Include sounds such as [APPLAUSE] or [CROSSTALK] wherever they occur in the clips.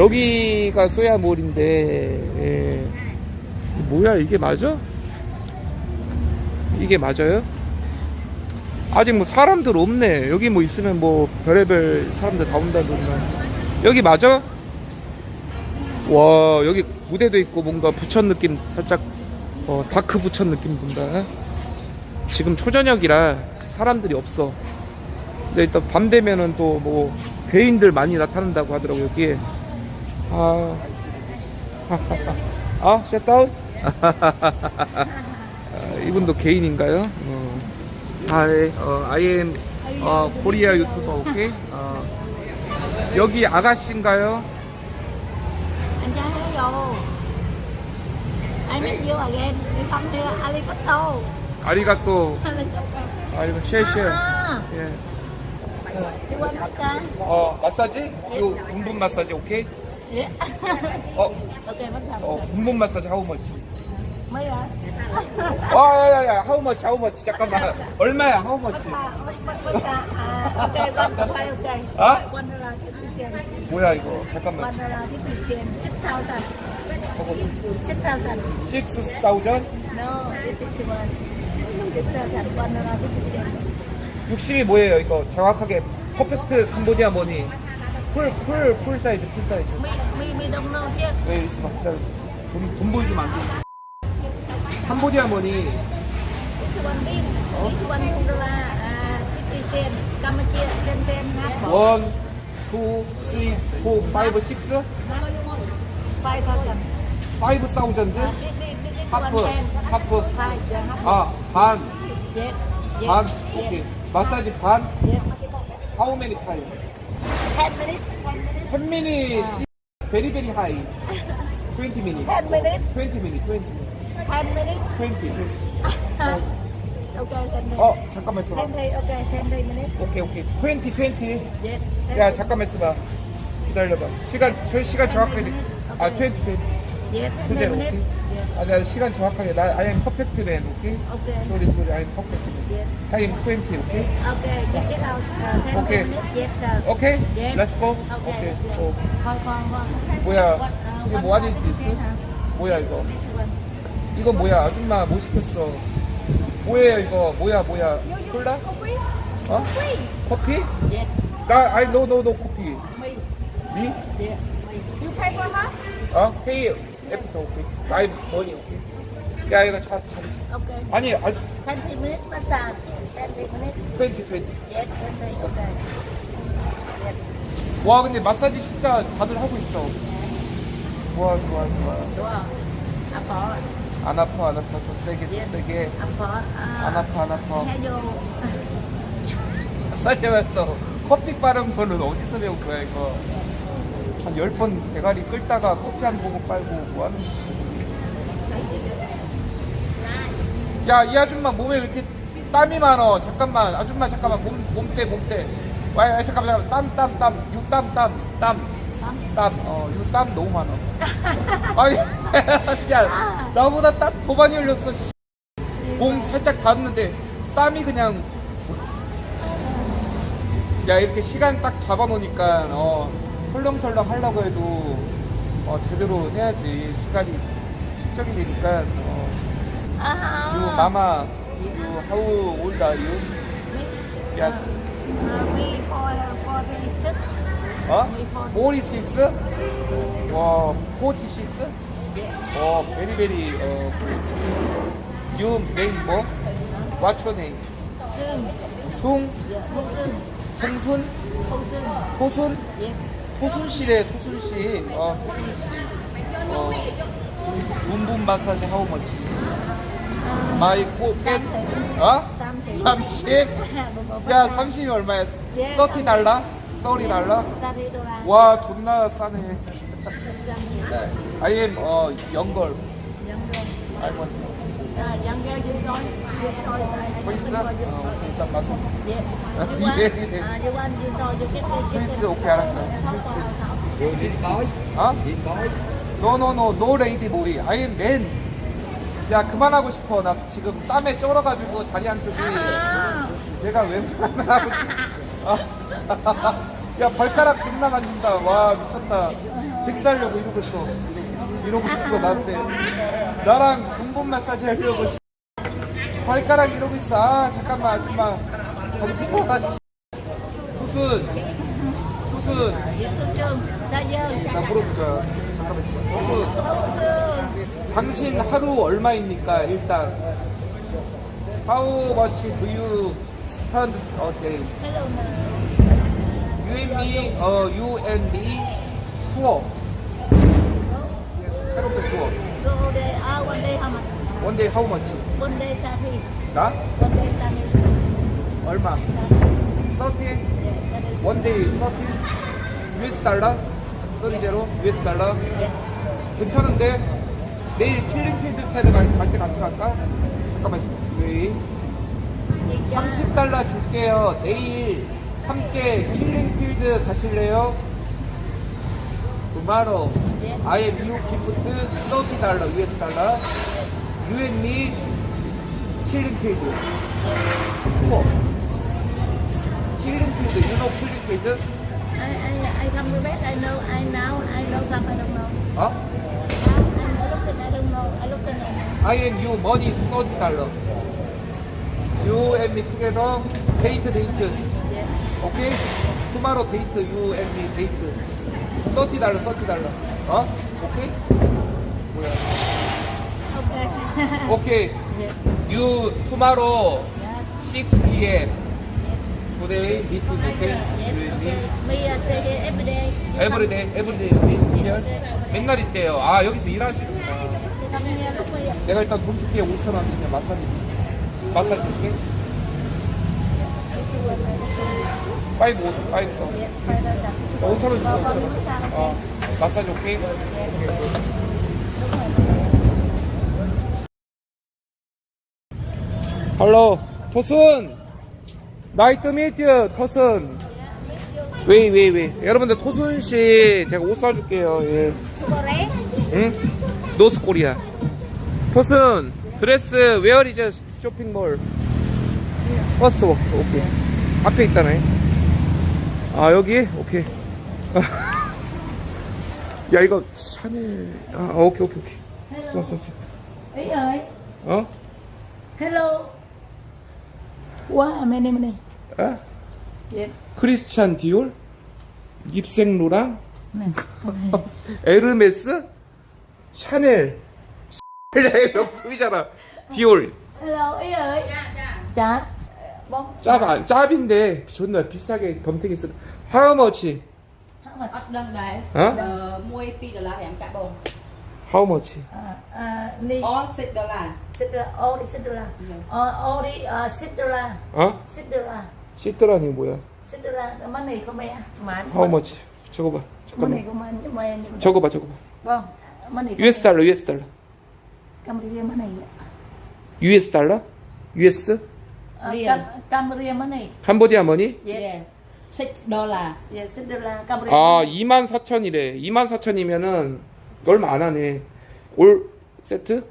여기가 소야몰인데 예. 뭐야 이게 맞아? 이게 맞아요? 아직 뭐 사람들 없네 여기 뭐 있으면 뭐 별의별 사람들 다 온다더만 여기 맞아? 와 여기 무대도 있고 뭔가 부천 느낌 살짝 어, 다크 부천 느낌 든다 지금 초저녁이라 사람들이 없어 근데 일단 밤 되면은 또 뭐 괴인들 많이 나타난다고 하더라고 여기에 아, [LAUGHS] 아, 셧다운? [LAUGHS] 아, 이분도 개인인가요? 어. Hi, 어, I am 어, 코리아 유튜버, 오케이? 어, 여기 아가씨인가요? 안녕하세요. I meet you again. We come here Arigato. 아리가또, Arigato. 아리가 쉐쉐. 예. you want massage? 어, 마사지? 이거 분분 마사지, 오케이? Yeah. 어, okay, massage. 어, 분분 마사지 하우 머치? Mấy à? 아, 야, 야, 야, 하우 머치, 하우 머치. 잠깐만. 얼마야, 하우 머치? À, massage. À, okay, one to five, okay. Hả? One dollar fifty cent. 뭐야, 이거? 잠깐만. One dollar fifty cent. Six thousand. Six thousand. 6,000? No, it is one. Six six thousand. One dollar fifty cent. 60이 뭐예요, 이거? 정확하게. 퍼펙트 캄보디아 머니. 풀, 풀, 풀 사이즈, 풀 사이즈. Me, me, me don't know chứ. 네, 있어. 기다려. 돈, 돈 보여주면 안 돼. 캄보디아 머니. This one bean, this one dollar, uh, 50 cent. Cambodia, 10 cent, half box. One, two, three, four, five, six. Five thousand. Five thousand? Uh, this, this, this, this one 하프, ten. 하프. Five, yeah, half box. 아, 반, Yes, yes, 반, yes. 오케이. 마사지 반. Yes. How many times? 10 minutes, 10 minutes. 10 minutes. Very, very high. 20 minutes. 10 minutes, 20 minutes. 20. 10 minutes. 20. Okay, 10 minutes. 어, 잠깐만 있어봐. 10 day, okay, 10 day minutes. 오케이, 오케이. 20, 20. Yes. 10 야, 잠깐만 있어봐. 기다려봐. 시간, 저 시간 정확하게. 아, 20, 20. Yes, 10 근데, minutes. 오케이. 아, 나 시간 정확하게. 나, I am perfect man, 오케이? Okay. Sorry, sorry, I am perfect man. Yes. I am 20, 오케이? Okay, check it out. Uh, ten Okay. minutes. Yes, sir. 오케이? Yes. Let's go. Okay. yes. 어, Con, con, con. 뭐야? What, uh, 이게 what 뭐 하는 of 있어? thing, 뭐야, 이거? huh? This one. 이건 뭐야? 아줌마 뭐 시켰어? 뭐예요, 이거? 뭐야, 뭐야? 콜라? Coffee? 어? Coffee? 커피? Yes. 나, I know, no, no, 커피. Me. 미? Yes. You pay for her? 어? 페 이 애프터, 오케이. 나이 머니, 오케이. 야, 이거 차, 차. Okay. 아니, 아, Ten minutes massage. Ten minutes. 20, 20. Yes, ten minutes. Okay. Yes. 와, 근데 마사지 진짜 다들 하고 있어. 좋아, 좋아, 좋아. Wow. Apo. 안 아파, 안 아파. 더 세게, 더 세게. Apo. 안 아파, 안 아파. Hello. 살려면서 커피 빠른 거는 어디서 배운 거야, 이거? 한열번 대가리 끌다가 커피 한 모금 빨고 뭐 하는 짓이야. 야, 이 아줌마 몸에 왜 이렇게 땀이 많어? 잠깐만, 아줌마 잠깐만, 몸, 몸대, 몸대. 와, 와, 잠깐만, 잠깐만. 땀, 땀, 땀. 유 땀, 땀, 땀. 땀, 어, 유땀 너무 많아. [LAUGHS] 아니, 진짜, 나보다 땀 더 많이 흘렸어, 씨. 몸 살짝 닿았는데, 땀이 그냥. 야, 이렇게 시간 딱 잡아놓으니까, 어, 설렁설렁 하려고 해도, 어, 제대로 해야지. 시간이 축적이 되니까, 어. You Ah. mama, you how old are you? Yes. Uh, me for forty six. 어? 46? 와, 46? Yeah. 어, very very 어, good. You name 뭐? What's your name? 송, Yeah. Soon. 홍순, Soon. 호순, Yeah. 호순 씨. 어, 씨. 어, 분분 마사지 하우 머치? 마이 코켓? 어? Something. 30? 야, 30이 얼마야? 30 달러? 30 달러? 와, 존나 싸네. Am 어. Uh, younger, you saw it. You 어. 일단 마사. Yeah. 아, 예. it. 오케이 알았어. 어? No no no no lady boy. I am man. 야 그만하고 싶어. 나 지금 땀에 쩔어가지고 다리 한쪽이. 아하. 내가 웬만하면 하고 싶어. 어? 야 발가락 존나 만진다. 와 미쳤다. 잭 살려고 이러고 있어. 이러고 있어 나한테. 나랑 근본 마사지 하려고. 씨. 발가락 이러고 있어. 아 잠깐만 아줌마. 수순. Sương, Sa Dương, 나 물어보자. 잠깐만 있어. Sương. 당신 하루 얼마입니까? 일단. How much do you spend a day? You and me, uh, you and me, tour. Yes, 캐럿배 tour. go day, ah, one day how much? One day how much? One day Saturday, 나? one day Saturday. 얼마? 30? Yeah, Saturday. One day 30? US 달러? 30 US 달러? 괜찮은데? 내일 힐링필드 패드 갈 때 같이 갈까? 잠깐만 있어. 왜? 30달러 줄게요. 내일 함께 힐링필드 가실래요? Tomorrow, I am you gift 30 달러, US 달러. You and me, 힐링필드. 투어. 힐링필드, you know 힐링필드? I, I, I come to bed, I know, I now, I know some, I don't know. 어? I, I look at, I don't know, I look at I am you, money 30 달러. You and me together, date, date. Yeah. 오케이? 투마로 데이트 유 앤미 데이트 30 달러 30 달러 어? 오케이? Okay. 오케이. 유 투마로 Yes. 6 p.m. today meet 오케이? Yes, 유 okay. Me, I say here every day. You 에브리데이 에브리데이 meet 맨날 있대요 아 여기서 일하시는구나 come- You here, look for you. 내가 일단 돈 줄게 5천 원 그냥 마사지 마사지 줄게 5 5 5 Yeah, five dollars. 5천 원 nhiêu massage, okay? 어 마사지 오케이? 할 로 토순. 나이트 밀트 토순. 왜 왜 왜? 여러분들 토순 씨 제가 옷 사줄게요. 예. 응? 노스 코리아. 토순 드레스 웨어 이즈 쇼핑몰 버스 워크 오케이. 앞에 있다네. 아 여기? 오케이. [LAUGHS] 야 이거 샤넬. 아 오케이 오케이 오케이. 써, 써, 써. 어? hello. Đi mày đi. 아? Yes. 크리스찬 디올 입생 로랑 Nè. 에르메스 샤넬 샤넬의 명품이잖아 디올 Hello, ơi. 짭, 안- 짭인데 존나 비싸게 쓰 How much? Thì em cả bồn How much? À, ni. All six xích đô la. Ờ, ô đi ờ, xích đô la. 어? Đô la. 시트라니 뭐야? La. Món này của mẹ. Mà. How much? 적어봐 Món này 잠깐만. Nhưng mà em. 적어봐 적어봐 Vâng. Của US. 달러 US 달러 Cambodia món này. US 달러? US? Riêng. Cam, Cambodia món này. 캄보디아 머니? Yeah Six Dạ, xích đô la. Cambodia. 아 24,000이래 24,000이면은 얼마 안 하네 올 세트?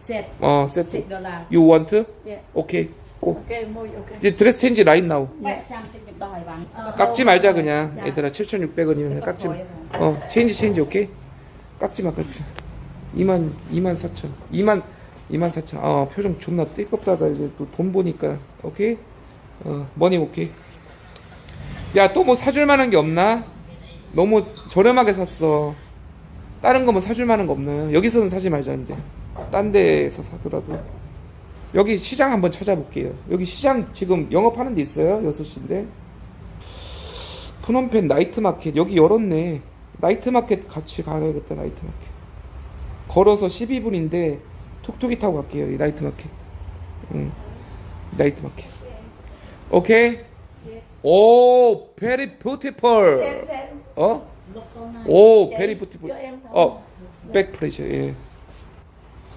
Set 어 Six 세트. You want? Dạ. 오케이. 고. Ok, mua ok. 이제 드레스 체인지 라인 mươi đòi bạn Ờ, 깎지 ô, 말자. 그냥. Dạ. 얘들아 7,600원이면 깎지 마. 어 체인지 체인지 오케이? 깎지 마 깎지 2만 2만 4천. 2만 2만 4천. 어 표정 존나 띠껍다가 이제 또 돈 보니까. 오케이? 어 머니 오케이. 야 또 뭐 사줄 만한 게 없나? 너무 저렴하게 샀어 다른 거뭐 사줄 만한 거 없나 여기서는 사지 말자는데 딴 데에서 사더라도. 여기 시장 한번 찾아볼게요. 여기 시장 지금 영업하는 데 있어요? 6시인데? 푸놈펜 나이트 마켓 여기 열었네. 나이트 마켓 같이 가야겠다 나이트 마켓. 걸어서 12분인데 톡톡이 타고 갈게요 이 나이트 마켓. 응. 나이트 마켓. 오케이? 오 베리 뷰티풀. 어? 오 베리 thôi. 어 백플레이저 예오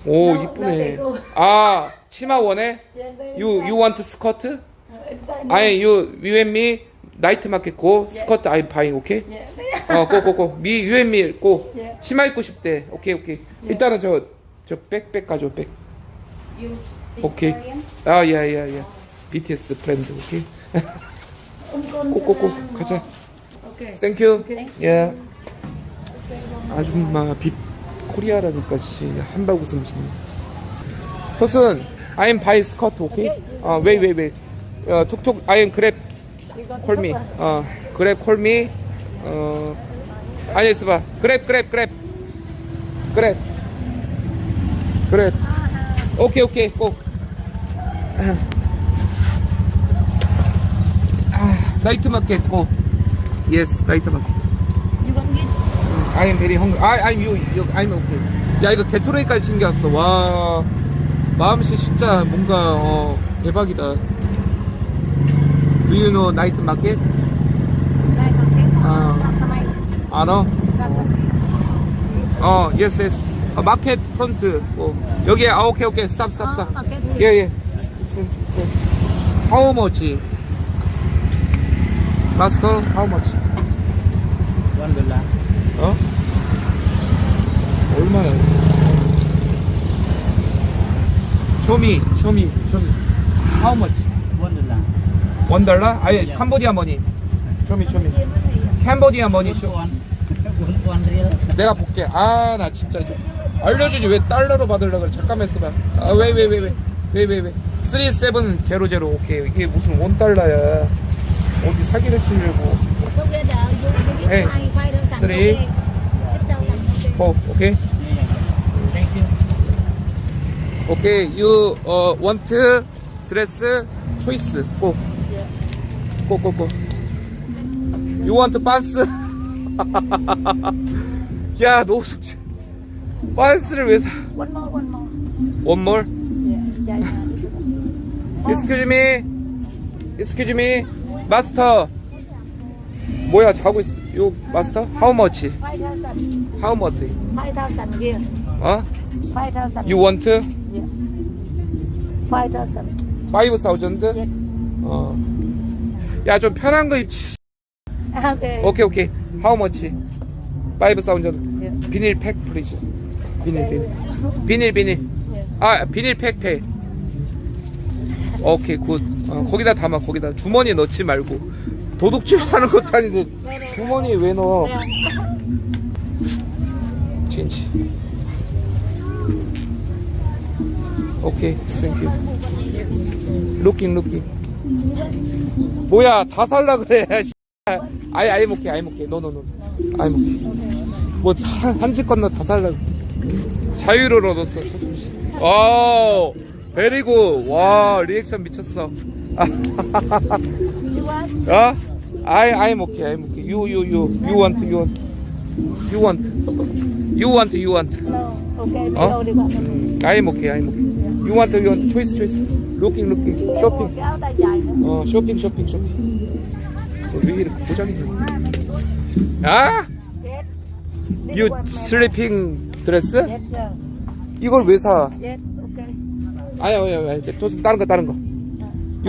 No, 이쁘네 no, 아 치마 원해? Đi. You you want đi. 아니 you you and me 나이트 마켓 고 스커트 I'm buying 오케이? 어, 고고고. 미 유앤미 고. 예. 치마 입고 싶대. 오케이 오케이. 일단은 저 저 백백 가져 백. You 오케이. 아 야 야 야. BTS 브랜드 오케이. 꼬꼬꼬 가자. 땡큐. 예. 아줌마 빅 코리아라니까 씨 한박 웃음 짓네. 토순, I'm buy skirt, okay? 어, wait, wait, wait. 어, 톡톡, I am grab, call me. 어, grab, call me. 어, 아니 있어봐. grab, grab, grab, grab, grab. 오케이, 오케이, 꼭. 아, 나이트 마켓, 고. Yes, 나이트 마켓. You want get I am very hungry. I, I'm you, you, I'm okay. 야 이거 게토레이까지 챙겨왔어. 와 마음씨 진짜 뭔가 어, 대박이다. Do you know night market? sao sao mày 알아? 어, yes, yes. 어, 마켓 프론트. 어, 여기에 아 오케이 오케이. 스탑 스탑 스탑. Market 예 예. How much? 마스터 how much? Dollar. 어? 얼마야? 쇼미, 쇼미, 쇼미. How much? One dollar. 원 달러? 아예 캄보디아 머니. 쇼미, 쇼미. 캄보디아 머니 쇼. One. one one real. 내가 볼게. 아, 나 진짜 좀 알려주지 왜 달러로 받으려고 그래? 잠깐만 있어봐. 아, 왜, 왜, 왜, 왜, 왜, 왜, 왜? 3700 오케이. 이게 무슨 원 달러야? 어디 사기를 치려고? có Three. ok. xích đâu sẵn ok 어, 오케이. Thank you. 오케이, you 어 want 드레스 초이스 꼭. 꼭, 꼭, 꼭. You want 반스? 야, 너 반스를 왜 사? one more one more One more? yeah dạ dạ Excuse me. Excuse me. 마스터. 뭐야, 자고 있어. 요 마스터? How much? five thousand How much? five thousand kia 어? five thousand You want yeah five thousand 5,000? yeah 어. 야, 좀 편한 거 입지. à, ok 오케이 오케이 How much? 5,000 yeah. 비닐 팩 플리즈 비닐 비닐 비닐 비닐 아 비닐 팩 팩 오케이 굿 어, 거기다 담아 거기다 주머니에 넣지 말고 도둑질 하는 것도 아닌데 주머니에 왜 넣어? 체인지 오케이 땡큐 루킹 루킹 뭐야 다 살라 그래 씨. 아이 아이 오케이 아이 오케이 노노노 아이 오케이 뭐한집 건너 다 살라 자유를 얻었어 초순 씨. 오 베리고 와 리액션 미쳤어. [LAUGHS] 어? I I'm okay I'm okay you you you you want you want you want you want you want no ok đi Ờ? đâu đi bạn I'm okay I'm okay you want you want choice choice looking looking shopping cái áo tay dài nữa 어 쇼핑 쇼핑 어, 왜 이렇게 고장이 아? yes This You one, man. 슬리핑 드레스? yes sir 이걸 왜 사? yes ok 아니 아니 아니 아니 또 다른 거 다른 거.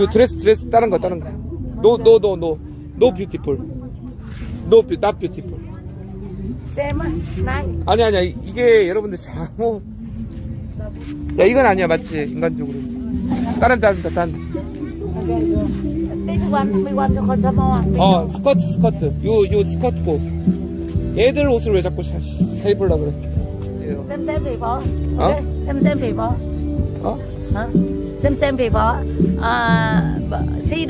요 드레스 드레스 다른 거 다른 거. 노노노 노. 노 뷰티풀. 노 뷰, not xem á này 아니 아니야 이- 이게 여러분들 잘못. 야 이건 아니야 맞지 인간적으로. 다른 다른 다 다른. this one we want 어 스커트 스커트. 요요 스커트 고. 애들 옷을 왜 자꾸 사, 사 입으려 그래? Ok, xem xem thì có 어? xem thì có à, si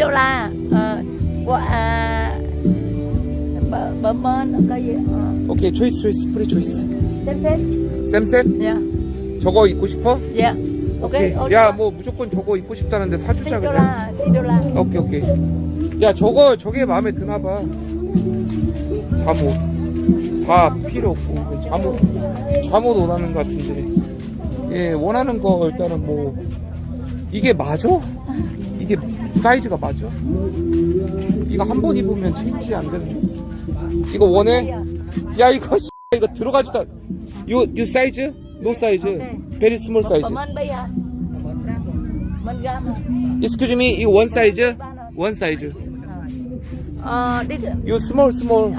cái gì à, 오케이 초이스 초이스 프리 초이스. 쌤쌤 dạ. 저거 입고 싶어? ok 오케이. 야 뭐 무조건 저거 입고 싶다는데 사주자 그래. đô la 오케이 오케이 야 저거 저게 마음에 드나 봐. 잠옷. 다 필요 없고 잠옷. 잠옷 원하는 것 같은데. 예 원하는 거 일단은 뭐 이게 맞아? 사이즈가 맞아? 이거 한 번 입으면 체인지 안 되는 이거 원해? 야 이거 [LAUGHS] 씨, 이거 들어가지도 않- 요, 요 사이즈? 노 사이즈? 베리 스몰 사이즈. giờ mơn gam à? Excuse me 이거 원 사이즈? 원. 사이즈. ờ đi 요 스몰 스몰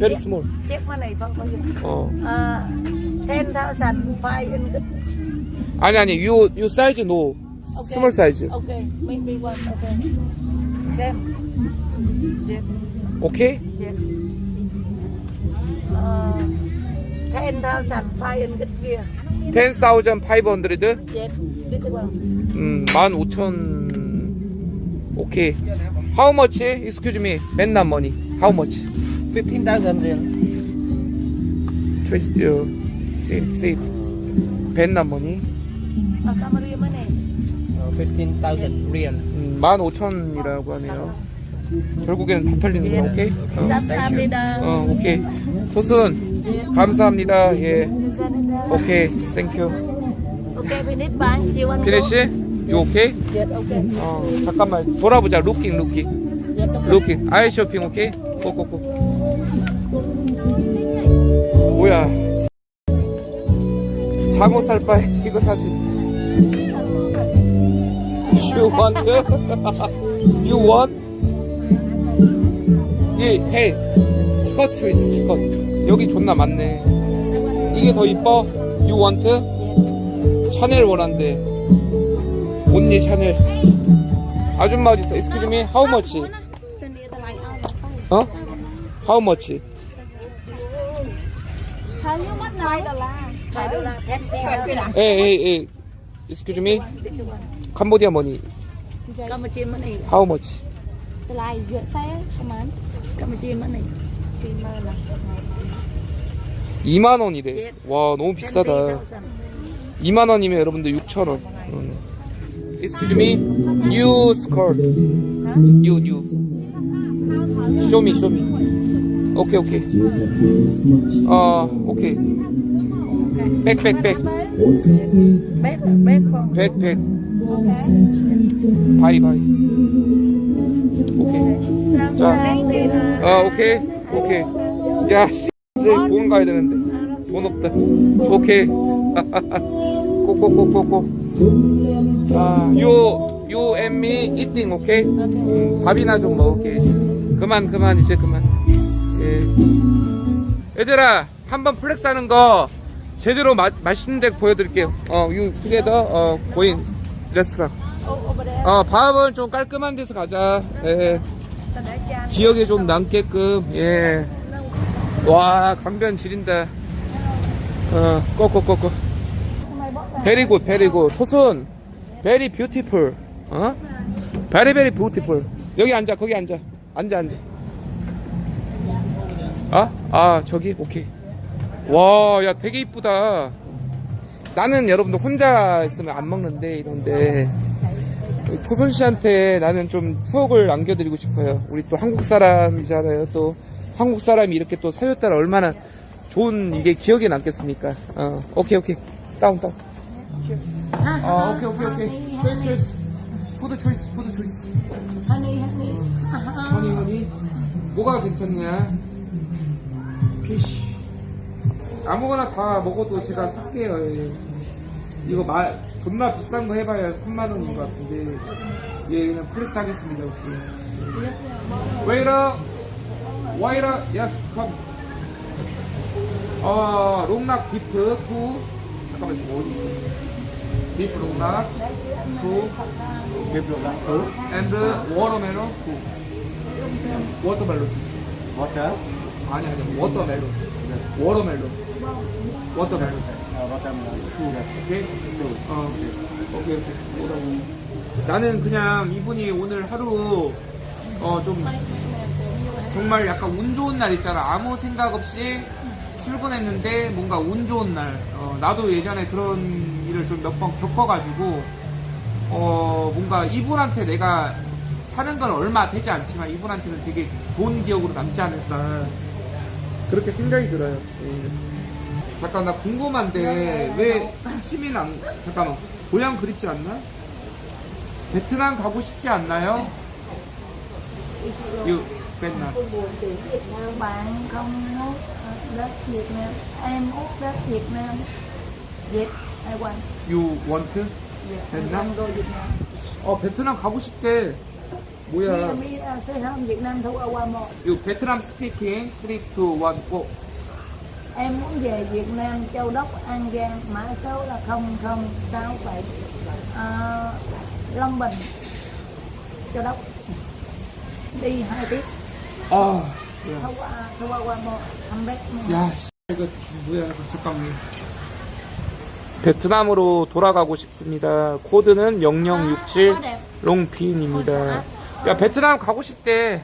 베리 스몰 어 à ten thousand five in 아니 아니 요, 요 사이즈 노. 스 몰 사이즈 ok me me one ok xem check 오케이? check ờ, ten thousand five hundred kia 10,500 yes this one 음, 15,000 오케이 How much? Excuse me 맨날 money How much? 15,000 real. Twist your seat seat 맨날 money mới này Uh, 15,000 real. 음, 15,000이라고 하네요. 결국에는 다 털리는구나 오케이? 어, 감사합니다. 어 오케이. 토순 감사합니다. 예. 오케이. 땡큐 ok finish bye you want to? 피니시? 유 오케이? yes okay. 어 잠깐만. 돌아보자. 루킹 루킹 yes okay. 루킹 아이 쇼핑 오케이? 고고고. 뭐야. 잠옷 살 바에 이거 사지 You want? you want? 이 헤이 스커트 있어 스커트 여기 존나 많네 이게 더 이뻐? You want? 샤넬 원한대 온니 샤넬 아줌마 어딨어? Excuse me, how much? 어? How much? 에이 에이 에이 Excuse me, 캄보디아 머니 Campuchia mới này How much? Lai mới này Kim mơ là 2만 원이래 와 너무 비싸다 2만 원이면 여러분들 6천 원 음. Excuse me, new skirt New new Show me, show me 오케이 오케이 어 오케이 백백백 con 백백 바이 바이 오케이 자 어, 오케이, 오케이. 야, 씨, 내일 공원 가야 되는데. 돈 없다. 오케이. [LAUGHS] 꼬꼬꼬꼬꼬. 자, 요, 요, 앤미, 이팅, 오케이? 음, 밥이나 좀 먹을게. 그만, 그만, 이제 그만. 예. 얘들아, 한번 플렉스 하는 거 제대로 마, 맛있는 데 보여드릴게요. 어, 유, 투게더, 어, 고인, 레스토랑. Over there 어, 밥은 좀 깔끔한 데서 가자. 예. 기억에 좀 남게끔 예. 와 강변 지린다. 어 꼬꼬꼬꼬. 베리굿 베리굿 토순 베리 뷰티풀 어? 베리 베리 뷰티풀 여기 앉아 거기 앉아 앉아 앉아 아? 아 저기 오케이 와 야 되게 이쁘다 나는 여러분들 혼자 있으면 안 먹는데 이런데 토순 씨한테 나는 좀 추억을 남겨드리고 싶어요. 우리 또 한국 사람이잖아요. 또 한국 사람이 이렇게 또 사줬다라 얼마나 좋은 이게 기억에 남겠습니까? 어, 오케이 오케이 다운 다운. 어, 오케이 오케이 오케이. 초이스 초이스. 푸드 초이스 푸드 초이스. Honey honey 허니 허니. 뭐가 괜찮냐? 피쉬. 아무거나 다 먹어도 제가 살게요. 예. 이거 마, 존나 비싼 거 해봐야 3만 원인 것 같은데 예 그냥 플렉스 하겠습니다. 오케이. 웨이터 와이터 예스 컴. 어 롱락 비프 투 잠깐만 지금 어디 있어? 비프 롱락 투 비프 롱락 투 앤드 워터멜론 투 워터멜론 주스. Water. 아니 아니 워터멜론 워터멜론 워터멜론 오케이 어 오케이 오케이. 나는 그냥 이분이 오늘 하루 어 좀 정말 약간 운 좋은 날 있잖아. 아무 생각 없이 출근했는데 뭔가 운 좋은 날. 어, 나도 예전에 그런 일을 좀 몇 번 겪어가지고 어 뭔가 이분한테 내가 사는 건 얼마 되지 않지만 이분한테는 되게 좋은 기억으로 남지 않을까. 그렇게 생각이 들어요. 예. 잠깐 나 궁금한데 왜 시민 안 잠깐만 고향 그립지 않나? 베트남 가고 싶지 않나요? 유 베트남 Việt Nam bạn không hút đất Việt Nam em hút đất Việt Nam Việt I want 유 원트 베트남? 어 베트남 가고 싶대. 뭐야? Say Việt Nam 유 베트남 스피킹 3 2 1 고. Em muốn về Việt Nam Châu Đốc An Giang mã số là 0067 à, Long Bình Châu Đốc đi hai tiết 아 뭐야? thua thua qua một thăm bếp 야, 씨, 이거 뭐야? 이거 잠깐만. 베트남으로 돌아가고 싶습니다. 코드는 0067 롱빈입니다. 야, 베트남 가고 싶대.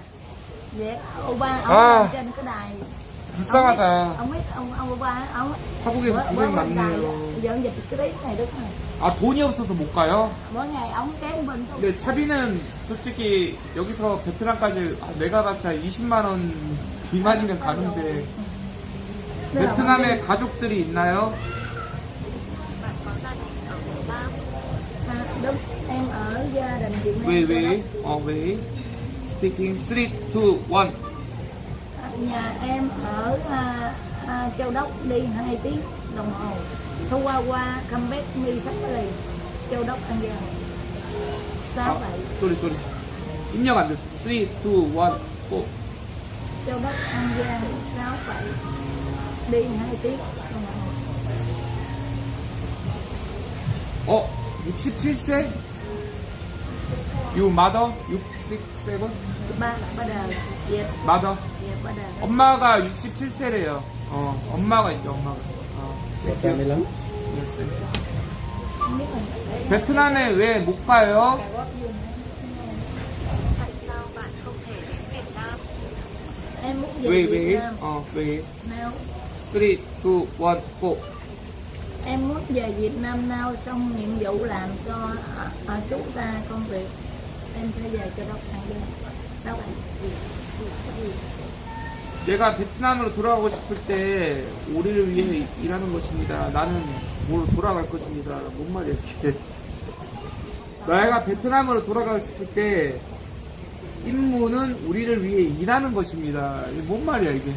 Dạ, ông ba ông À. 불쌍하다. ông biết ông ông ba ông 한국에서 고생 많네요. giờ dịch cái đấy này đúng rồi 아, 돈이 없어서 못 가요? mỗi ngày ông kém bên thôi 근데 차비는 솔직히 여기서 베트남까지 내가 봤을 때 20만 원 비만이면 가는데 베트남에 가족들이 있나요? à, đúng em ở gia đình Việt Nam 왜, Châu 왜? Đốc. 어, 왜? 스피킹 3, 2, 1 À, nhà em ở à, à, Châu Đốc đi 2 tiếng đồng hồ thu qua qua comeback mi sắp rồi Châu Đốc An Giang sao 아, vậy 쏘리 쏘리 입력 안 됐어 3, 2, 1 고 Châu Đốc An Giang sao vậy đi 2 tiếng đồng hồ 어? 67세? You mother? 6, 6, 7? ba ba đời dẹp mother? Đời 엄마가 67세래요 어 엄마가 있대 엄마가 어, Một trăm mười lăm. yes. không biết mình 베트남에 왜 못 가요? em muốn về 왜 Việt 왜? Nam 어 왜? nào 3, 2, 1고 em muốn về Việt Nam nào xong nhiệm vụ làm cho à, à, chú ta công việc em sẽ về cho Đốc An Giang sao vậy 내가 베트남으로 돌아가고 싶을 때 우리를 위해 일하는 것입니다. 나는 뭘 돌아갈 것입니다. 뭔 말이야 이게. 내가 베트남으로 돌아가고 싶을 때 임무는 우리를 위해 일하는 것입니다. 이게 뭔 말이야 이게.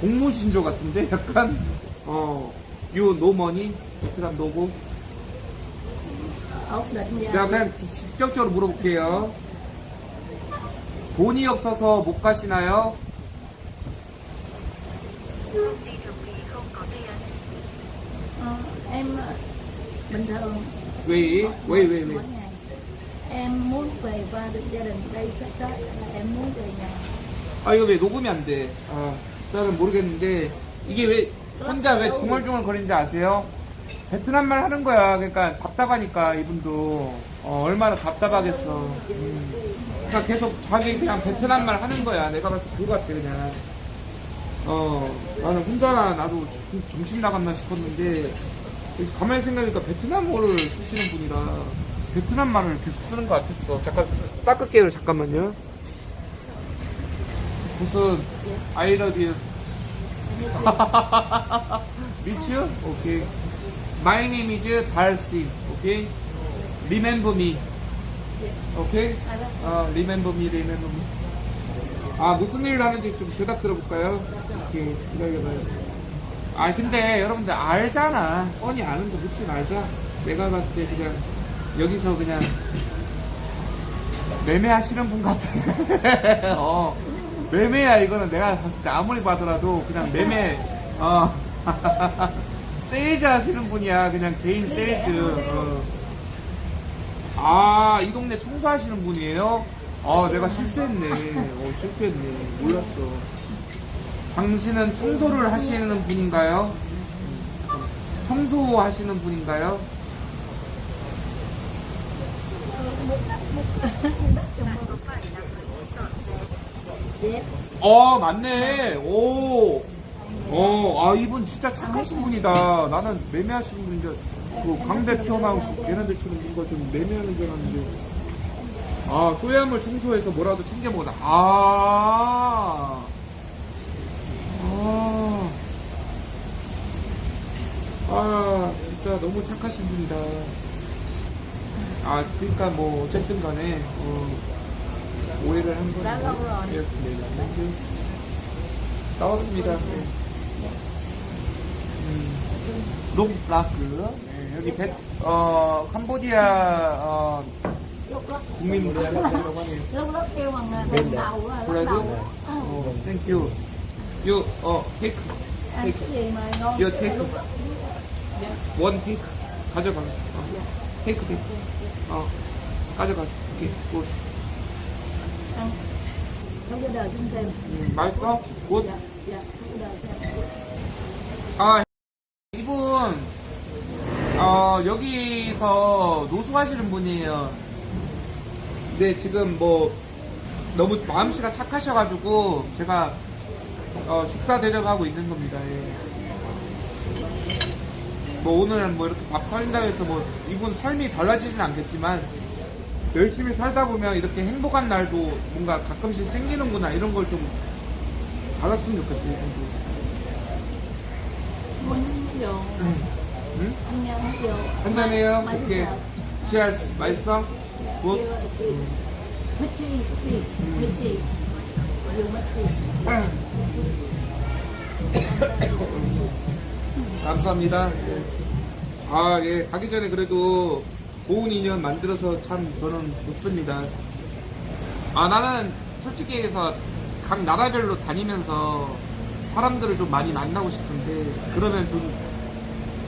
공무신조 같은데 [LAUGHS] 약간 어, 요 노머니 베트남 노고. 내가 그냥 직접적으로 물어볼게요. 돈이 없어서 못 가시나요? Ờ, em ờ, bình thường 왜, 왜? mỗi ngày em muốn về qua được gia đình đây sắp tới là em muốn về nhà 아 이거 왜 녹음이 안 돼? 아 나는 모르겠는데 이게 왜 혼자 왜 중얼중얼 거리는지 아세요? 베트남 말 하는 거야. 그러니까 답답하니까 이분도 어, 얼마나 답답하겠어. 음. 그러니까 계속 자기 그냥 베트남 말 하는 거야. 내가 봤을 때 그거 같아 그냥. 어 나는 혼자 나도 좀 정신 나갔나 싶었는데 가만히 생각하니까 베트남어를 쓰시는 분이라 베트남 말을 계속 쓰는 것 같았어. 잠깐 닦을게요. 잠깐만요. 무슨 I love you. Meet you? Okay. My name is 달씨. Okay. Remember me. Okay. 어, remember me, remember me. 아 무슨 일을 하는지 좀 대답 들어볼까요? 오케이 기다려봐요. 아 근데 여러분들 알잖아. 뻔히 아는 거 묻지 말자. 내가 봤을 때 그냥 여기서 그냥 매매하시는 분 같아. [LAUGHS] 어, 매매야 이거는 내가 봤을 때 아무리 봐더라도 그냥 매매. 어. [LAUGHS] 세일즈 하시는 분이야. 그냥 개인 세일즈. 어. 아, 이 동네 청소하시는 분이에요? 아, 내가 실수했네. 어, 실수했네. 몰랐어. 당신은 청소를 하시는 분인가요? 청소하시는 분인가요? 어, 맞네. 오. 어, 아, 이분 진짜 착하신 분이다. 나는 매매하시는 분인데, 그 광대 튀어나오고 걔네들처럼 뭔가 좀 매매하는 줄 알았는데. 아, 소야물 청소해서 뭐라도 챙겨 먹었다. 아. 아. 아, 진짜 너무 착하신 분이다. 아, 그러니까 뭐, 어쨌든 간에, 어, 오해를 한 건. 나 나오라. 네, 네, 네. 나왔습니다. 네. 음, 롱라크. 네, 여기 벳, 어, 캄보디아, 어, 하네요. là lần đầu Ờ, 어, 어, ăn cái gì mà ngon Vô cái take. lúc đó 원 테이크. 가져가. 어, 테이크, 테이크. 어, 가져가. 오케이, 굿. 음, 맛있어? 굿? 아, 이분, 어, 여기서 노숙하시는 분이에요. 근데 지금 뭐, 너무 마음씨가 착하셔가지고, 제가, 어, 식사 대접하고 있는 겁니다. 예. 뭐, 오늘 뭐 이렇게 밥 사준다 해서 뭐, 이분 삶이 달라지진 않겠지만, 열심히 살다 보면 이렇게 행복한 날도 뭔가 가끔씩 생기는구나, 이런 걸 좀, 알았으면 좋겠어요, muốn vô 응? vô 한잔해요. Mấy 오케이. Cheers. 맛있어? 감사합니다. 예. 아, 예. 가기 전에 그래도 좋은 인연 만들어서 참 저는 좋습니다. 아, 나는 솔직히 얘기해서 각 나라별로 다니면서 사람들을 좀 많이 만나고 싶은데, 그러면 좀,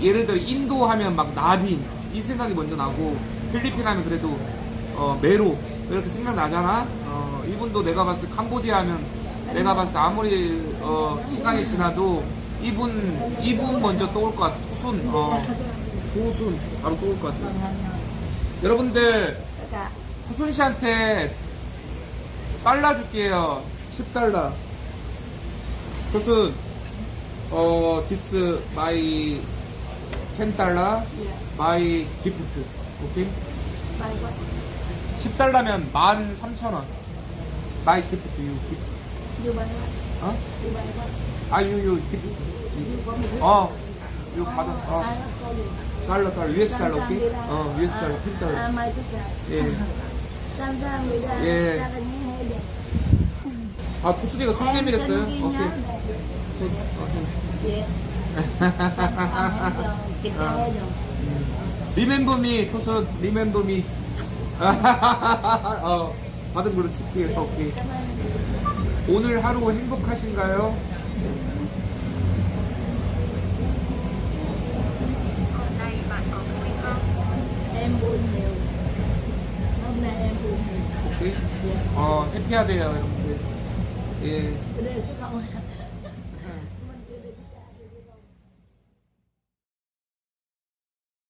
예를 들어 인도 하면 막 나빈, 이 생각이 먼저 나고, 필리핀 하면 그래도, 어, 메로, 이렇게 생각나잖아? 어, 이분도 내가 봤을 때 캄보디아 하면, 내가 봤을 때 아무리, 어, 시간이 지나도, 이분, 이분 먼저 떠올 것 같아. 호순, 어, 호순, 바로 떠올 것 같아. 여러분들. 호순 씨한테 달러 줄게요. 10달러. 호순, 어, this my 10달러, Dạ. my gift. 오케이? Quá. 10달러면 13,000원. my gift, you gift. Vô bay quá. 어? Vô bay quá. 아, you, you gift. Vô có một 어, 이거 받아. 어? 달러, 달러, US 달러, 오케이? 어, US 달러, 10달러. À, mai sức ra. 예. Samsung đi ra. 예. Ra cái nhé hay vậy. 아, ghi nhớ 오케이. theo rồi. 리멤버미 토스 리멤버 미 어 받은 걸로 칠게요 오케이. 오늘 하루 행복하신가요? 어 해피하대요 여러분들 예